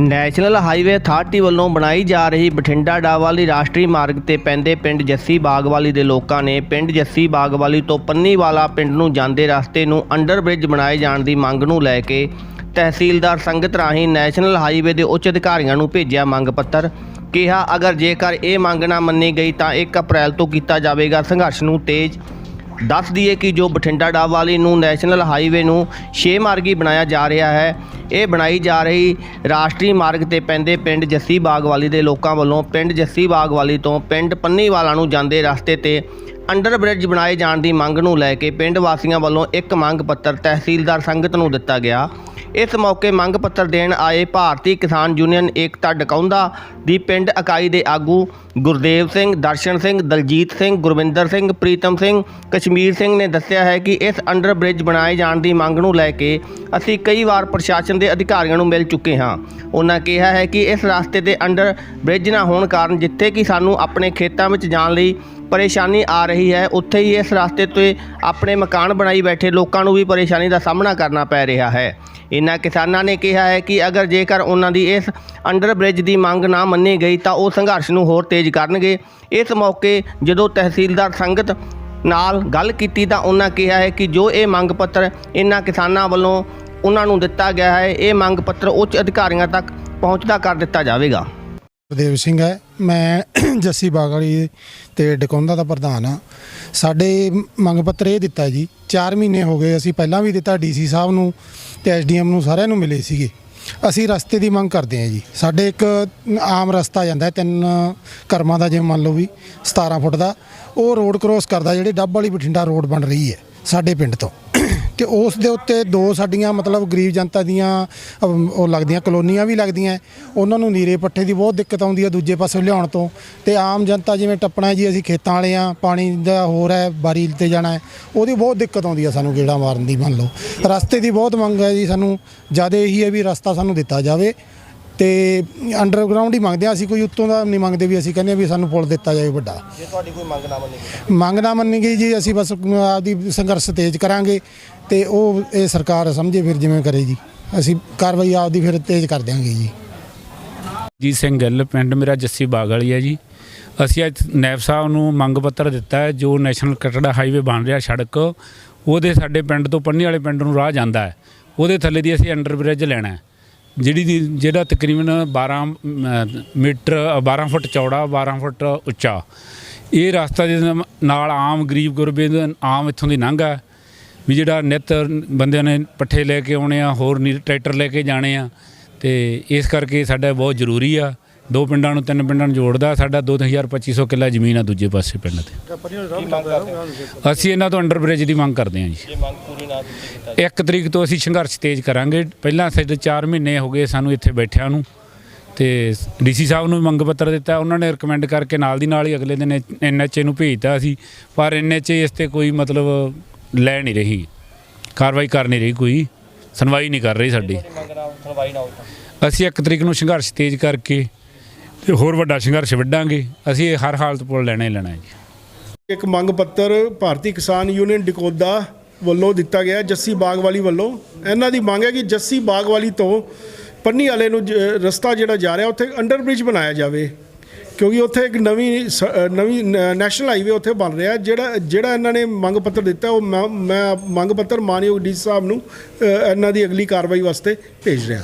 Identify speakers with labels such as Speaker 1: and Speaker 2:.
Speaker 1: National highway authority ਵੱਲੋਂ ਬਣਾਈ ਜਾ ਰਹੀ ਬਠਿੰਡਾ ਡਾਵਾਲੀ ਰਾਸ਼ਟਰੀ ਮਾਰਗ ਤੇ ਪੈਂਦੇ ਪਿੰਡ ਜੱਸੀ ਬਾਗਵਾਲੀ ਦੇ ਲੋਕਾਂ ਨੇ ਪਿੰਡ ਜੱਸੀ ਬਾਗਵਾਲੀ ਤੋਂ ਪੰਨੀਵਾਲਾ ਪਿੰਡ ਨੂੰ ਜਾਂਦੇ ਰਸਤੇ ਨੂੰ ਅੰਡਰ ਬ੍ਰਿਜ ਬਣਾਏ ਜਾਣ ਦੀ ਮੰਗ ਨੂੰ ਲੈ ਕੇ ਤਹਿਸੀਲਦਾਰ ਸੰਗਤ ਰਾਹੀਂ ਨੈਸ਼ਨਲ ਹਾਈਵੇ ਦੇ ਉੱਚ ਅਧਿਕਾਰੀਆਂ ਨੂੰ ਭੇਜਿਆ ਮੰਗ ਪੱਤਰ। ਕਿਹਾ, ਅਗਰ ਜੇਕਰ ਇਹ ਮੰਗ ਨਾ ਮੰਨੀ ਗਈ ਤਾਂ 1 ਅਪ੍ਰੈਲ ਤੋਂ ਕੀਤਾ ਜਾਵੇਗਾ ਸੰਘਰਸ਼ ਨੂੰ ਤੇਜ਼ ਦੱਸ ਦਈਏ ਕਿ ਜੋ ਬਠਿੰਡਾ ਡਾਬ ਵਾਲੀ ਨੂੰ ਨੈਸ਼ਨਲ ਹਾਈਵੇ ਨੂੰ ਛੇ ਮਾਰਗੀ ਬਣਾਇਆ ਜਾ ਰਿਹਾ ਹੈ, ਇਹ ਬਣਾਈ ਜਾ ਰਹੀ ਰਾਸ਼ਟਰੀ ਮਾਰਗ ਤੇ ਪੈਂਦੇ ਪਿੰਡ ਜੱਸੀ ਬਾਗ ਵਾਲੀ ਦੇ ਲੋਕਾਂ ਵੱਲੋਂ ਪਿੰਡ ਜੱਸੀ ਬਾਗ ਵਾਲੀ ਤੋਂ ਪਿੰਡ ਪੰਨੀਵਾਲਾ ਨੂੰ ਜਾਂਦੇ ਰਸਤੇ ਤੇ ਅੰਡਰ ਬ੍ਰਿਜ ਬਣਾਏ ਜਾਣ ਦੀ ਮੰਗ ਨੂੰ ਲੈ ਕੇ ਪਿੰਡ ਵਾਸੀਆਂ ਵੱਲੋਂ ਇੱਕ ਮੰਗ ਪੱਤਰ ਤਹਿਸੀਲਦਾਰ ਸੰਗਤ ਨੂੰ ਦਿੱਤਾ ਗਿਆ। ਇਸ ਮੌਕੇ ਮੰਗ ਪੱਤਰ ਦੇਣ ਆਏ ਭਾਰਤੀ ਕਿਸਾਨ ਯੂਨੀਅਨ ਏਕਤਾ ਡਕਾਉਂਦਾ ਦੀ ਪਿੰਡ ਇਕਾਈ ਦੇ ਆਗੂ ਗੁਰਦੇਵ ਸਿੰਘ, ਦਰਸ਼ਨ ਸਿੰਘ, ਦਲਜੀਤ ਸਿੰਘ, ਗੁਰਵਿੰਦਰ ਸਿੰਘ, ਪ੍ਰੀਤਮ ਸਿੰਘ, ਕਸ਼ਮੀਰ ਸਿੰਘ ਨੇ ਦੱਸਿਆ ਹੈ ਕਿ ਇਸ ਅੰਡਰ ਬ੍ਰਿਜ ਬਣਾਏ ਜਾਣ ਦੀ ਮੰਗ ਨੂੰ ਲੈ ਕੇ ਅਸੀਂ ਕਈ ਵਾਰ ਪ੍ਰਸ਼ਾਸਨ ਦੇ ਅਧਿਕਾਰੀਆਂ ਨੂੰ ਮਿਲ ਚੁੱਕੇ ਹਾਂ। ਉਹਨਾਂ ਕਿਹਾ ਹੈ ਕਿ ਇਸ ਰਸਤੇ ਦੇ ਅੰਡਰ ਬ੍ਰਿਜ ਨਾ ਹੋਣ ਕਾਰਨ ਜਿੱਥੇ ਕਿ ਸਾਨੂੰ ਆਪਣੇ ਖੇਤਾਂ ਵਿੱਚ ਜਾਣ ਲਈ ਪਰੇਸ਼ਾਨੀ ਆ ਰਹੀ ਹੈ, ਉੱਥੇ ਹੀ ਇਸ ਰਸਤੇ ਤੇ ਆਪਣੇ ਮਕਾਨ ਬਣਾਈ ਬੈਠੇ ਲੋਕਾਂ ਨੂੰ ਵੀ ਪਰੇਸ਼ਾਨੀ ਦਾ ਸਾਹਮਣਾ ਕਰਨਾ ਪੈ ਰਿਹਾ ਹੈ। ਇਨ੍ਹਾਂ ਕਿਸਾਨਾਂ ਨੇ ਕਿਹਾ ਹੈ ਕਿ ਅਗਰ ਜੇਕਰ ਉਹਨਾਂ ਦੀ ਇਸ ਅੰਡਰਬ੍ਰਿਜ ਦੀ ਮੰਗ ਨਾ ਮੰਨੀ ਗਈ ਤਾਂ ਉਹ ਸੰਘਰਸ਼ ਨੂੰ ਹੋਰ ਤੇਜ਼ ਕਰਨਗੇ। ਇਸ ਮੌਕੇ ਜਦੋਂ ਤਹਿਸੀਲਦਾਰ ਸੰਗਤ ਨਾਲ ਗੱਲ ਕੀਤੀ ਤਾਂ ਉਹਨਾਂ ਕਿਹਾ ਹੈ ਕਿ ਜੋ ਇਹ ਮੰਗ ਪੱਤਰ ਇਨ੍ਹਾਂ ਕਿਸਾਨਾਂ ਵੱਲੋਂ ਉਹਨਾਂ ਨੂੰ ਦਿੱਤਾ ਗਿਆ ਹੈ, ਇਹ ਮੰਗ ਪੱਤਰ ਉੱਚ ਅਧਿਕਾਰੀਆਂ ਤੱਕ ਪਹੁੰਚਦਾ ਕਰ ਦਿੱਤਾ ਜਾਵੇਗਾ।
Speaker 2: ਗੁਰਦੇਵ ਸਿੰਘ ਹੈ। ਮੈਂ ਜੱਸੀ ਬਾਗੜੀ ਤੇ ਡਕੌਂਦਾ ਦਾ ਪ੍ਰਧਾਨ ਹਾਂ। ਸਾਡੇ ਮੰਗ ਪੱਤਰ ਇਹ ਦਿੱਤਾ ਜੀ 4 ਮਹੀਨੇ ਹੋ ਗਏ, ਅਸੀਂ ਪਹਿਲਾਂ ਵੀ ਦਿੱਤਾ ਡੀਸੀ ਸਾਹਿਬ ਨੂੰ। ਤੇ ਐਸਡੀਐਮ ਨੂੰ ਸਾਰਿਆਂ ਨੂੰ ਮਿਲੇ ਸੀਗੇ। ਅਸੀਂ ਰਸਤੇ ਦੀ ਮੰਗ ਕਰਦੇ ਹਾਂ ਜੀ। ਸਾਡੇ ਇੱਕ ਆਮ ਰਸਤਾ ਜਾਂਦਾ ਹੈ, ਤਿੰਨ ਕਰਮਾਂ ਦਾ ਜਿਵੇਂ ਮੰਨ ਲਓ ਵੀ 17 ਫੁੱਟ ਦਾ। ਉਹ ਰੋਡ ਕ੍ਰੋਸ ਕਰਦਾ, ਜਿਹੜੇ ਡੱਬ ਵਾਲੀ ਬਠਿੰਡਾ ਰੋਡ ਬਣ ਰਹੀ ਹੈ, ਸਾਡੇ ਪਿੰਡ ਤੋਂ। ਤੇ ਉਸ ਦੇ ਉੱਤੇ ਦੋ ਸਾਡੀਆਂ ਮਤਲਬ ਗਰੀਬ ਜਨਤਾ ਦੀਆਂ ਅਮ, ਉਹ ਲੱਗਦੀਆਂ ਕਲੋਨੀਆਂ ਵੀ ਲੱਗਦੀਆਂ ਉਹਨਾਂ ਨੂੰ ਨੀਰੇ ਪੱਠੇ ਦੀ ਬਹੁਤ ਦਿੱਕਤ ਆਉਂਦੀ ਹੈ ਦੂਜੇ ਪਾਸੇ ਲਿਆਉਣ ਤੋਂ। ਤੇ ਆਮ ਜਨਤਾ ਜਿਵੇਂ ਟੱਪਣਾ ਜੀ ਅਸੀਂ ਖੇਤਾਂ ਵਾਲੇ ਆ ਪਾਣੀ ਦਾ ਹੋਰ ਹੈ ਬਾਰੀ ਤੇ ਜਾਣਾ ਹੈ ਉਹਦੀ ਬਹੁਤ ਦਿੱਕਤ ਆਉਂਦੀ ਹੈ ਸਾਨੂੰ ਗੇੜਾ ਮਾਰਨ ਦੀ ਮੰਨ ਲਓ। ਰਸਤੇ ਦੀ ਬਹੁਤ ਮੰਗ ਹੈ ਜੀ ਸਾਨੂੰ ਜ਼ਿਆਦਾ ਇਹੀ ਹੈ ਵੀ ਰਸਤਾ ਸਾਨੂੰ ਦਿੱਤਾ ਜਾਵੇ। ਤੇ ਅੰਡਰਗਰਾਉਂਡ ਹੀ ਮੰਗਦੇ ਆ ਅਸੀਂ ਕੋਈ ਉੱਤੋਂ ਦਾ ਨਹੀਂ ਮੰਗਦੇ ਵੀ ਅਸੀਂ ਕਹਿੰਦੇ ਹਾਂ ਵੀ ਸਾਨੂੰ ਪੁਲ ਦਿੱਤਾ ਜਾਵੇ ਵੱਡਾ।
Speaker 1: ਜੇ ਤੁਹਾਡੀ ਕੋਈ ਮੰਗ ਨਾ ਮੰਨੀ
Speaker 2: ਮੰਗ ਨਾ ਮੰਨੀ ਗਈ ਜੀ ਅਸੀਂ ਬਸ ਆਪਦੀ ਸੰਘਰਸ਼ ਤੇਜ਼ ਕਰਾਂਗੇ ਤੇ ਉਹ ਇਹ ਸਰਕਾਰ ਸਮਝੇ ਫਿਰ ਜਿਵੇਂ ਕਰੇ ਜੀ। ਅਸੀਂ ਕਾਰਵਾਈ ਆਪਦੀ ਫਿਰ ਤੇਜ਼ ਕਰ ਦਿਆਂਗੇ ਜੀ।
Speaker 3: ਜੀ ਸਿੰਘ ਗਿੱਲ ਪਿੰਡ ਮੇਰਾ ਜੱਸੀ ਬਾਗ ਵਾਲੀ ਹੈ ਜੀ। ਅਸੀਂ ਅੱਜ ਨੈਬ ਸਾਹਿਬ ਨੂੰ ਮੰਗ ਪੱਤਰ ਦਿੱਤਾ ਹੈ ਜੋ ਨੈਸ਼ਨਲ ਕਟੜਾ ਹਾਈਵੇ ਬਣ ਰਿਹਾ ਸੜਕ ਉਹਦੇ ਸਾਡੇ ਪਿੰਡ ਤੋਂ ਪੰਨੀ ਵਾਲੇ ਪਿੰਡ ਨੂੰ ਰਾਹ ਜਾਂਦਾ ਹੈ। ਉਹਦੇ ਥੱਲੇ ਦੀ ਅਸੀਂ ਅੰਡਰ ਬ੍ਰਿਜ ਲੈਣਾ ਹੈ। ਜਿਹੜੀ ਦੀ ਜਿਹੜਾ ਤਕਰੀਬਨ 12 ਮ, ਮੀਟਰ 12 ਫੁੱਟ ਚੌੜਾ 12 ਫੁੱਟ ਉੱਚਾ। ਇਹ ਰਸਤਾ ਜਿਹਦੇ ਨਾਲ- ਆਮ ਗਰੀਬ ਗੁਰਬੇ ਦੇ ਆਮ ਇੱਥੋਂ ਦੀ ਲੰਘ ਹੈ। ਵੀ ਜਿਹੜਾ ਨਿੱਤ ਬੰਦਿਆਂ ਨੇ ਪੱਠੇ ਲੈ ਕੇ ਆਉਣੇ ਆ ਹੋਰ ਨੀ ਟਰੈਕਟਰ ਲੈ ਕੇ ਜਾਣੇ ਆ। ਤੇ ਇਸ ਕਰਕੇ ਸਾਡਾ ਬਹੁਤ ਜ਼ਰੂਰੀ ਆ। ਦੋ ਪਿੰਡਾਂ ਨੂੰ ਤਿੰਨ ਪਿੰਡਾਂ ਨੂੰ ਜੋੜਦਾ ਸਾਡਾ 2250 ਕਿੱਲਾ ਜ਼ਮੀਨ ਆ ਦੂਜੇ ਪਾਸੇ ਪਿੰਡ ਤੇ। ਅਸੀਂ ਇਹਨਾਂ ਤੋਂ ਅੰਡਰ ਬ੍ਰਿਜ ਦੀ ਮੰਗ ਕਰਦੇ ਹਾਂ ਜੀ।
Speaker 1: ਜੇ ਮੰਗ ਪੂਰੀ ਨਾ ਕੀਤੀ
Speaker 3: ਇੱਕ ਤਰੀਕ ਤੋਂ ਅਸੀਂ ਸੰਘਰਸ਼ ਤੇਜ਼ ਕਰਾਂਗੇ। ਪਹਿਲਾਂ ਸਾਡੇ 4 ਮਹੀਨੇ ਹੋ ਗਏ ਸਾਨੂੰ ਇੱਥੇ ਬੈਠਿਆਂ ਨੂੰ। ਤੇ ਡੀਸੀ ਸਾਹਿਬ ਨੂੰ ਵੀ ਮੰਗ ਪੱਤਰ ਦਿੱਤਾ। ਉਹਨਾਂ ਨੇ ਰეკਮੈਂਡ ਕਰਕੇ ਨਾਲ ਦੀ ਨਾਲ ਹੀ ਅਗਲੇ ਦਿਨ ਐਨਐਚਏ ਨੂੰ ਭੇਜਤਾ ਸੀ। ਪਰ ਐਨਐਚਏ ਇਸ ਤੇ ਕੋਈ ਮਤਲਬ ਲੈ ਨਹੀਂ ਰਹੀ। ਕਾਰਵਾਈ ਕਰ ਨਹੀਂ ਰਹੀ ਕੋਈ। ਸੁਣਵਾਈ ਨਹੀਂ ਕਰ ਰਹੀ ਸਾਡੀ। ਅਸੀਂ ਇੱਕ ਤਰੀਕ ਨੂੰ ਸੰਘਰਸ਼ ਤੇਜ਼ ਕਰਕੇ ਤੇ ਹੋਰ ਵੱਡਾ ਸੰਘਰਸ਼ ਵਿੱਢਾਂਗੇ। ਅਸੀਂ ਇਹ ਹਰ ਹਾਲਤ ਕੋਲ ਲੈਣਾ ਹੀ ਲੈਣਾ ਹੈ ਜੀ।
Speaker 4: ਇੱਕ ਮੰਗ ਪੱਤਰ ਭਾਰਤੀ ਕਿਸਾਨ ਯੂਨੀਅਨ ਡਿਕੋਦਾ ਵੱਲੋਂ ਦਿੱਤਾ ਗਿਆ ਹੈ, ਜੱਸੀ ਬਾਗਵਾਲੀ ਵੱਲੋਂ। ਇਹਨਾਂ ਦੀ ਮੰਗ ਹੈ ਕਿ ਜੱਸੀ ਬਾਗਵਾਲੀ ਤੋਂ ਪੰਨੀ ਵਾਲੇ ਨੂੰ ਜ- ਰਸਤਾ ਜਿਹੜਾ ਜਾ ਰਿਹਾ ਉੱਥੇ ਅੰਡਰਬ੍ਰਿਜ ਬਣਾਇਆ ਜਾਵੇ। ਕਿਉਂਕਿ ਉੱਥੇ ਇੱਕ ਨਵੀਂ ਸ- ਨਵੀਂ ਨੈਸ਼ਨਲ ਹਾਈਵੇ ਉੱਥੇ ਬਣ ਰਿਹਾ ਜਿਹੜਾ ਜਿਹੜਾ ਇਹਨਾਂ ਨੇ ਮੰਗ ਪੱਤਰ ਦਿੱਤਾ ਉਹ ਮੈਂ ਮੈਂ ਮੰਗ ਪੱਤਰ ਮਾਨਯੋਗ ਡੀ ਸਾਹਿਬ ਨੂੰ ਇਹਨਾਂ ਦੀ ਅਗਲੀ ਕਾਰਵਾਈ ਵਾਸਤੇ ਭੇਜ ਰਿਹਾ।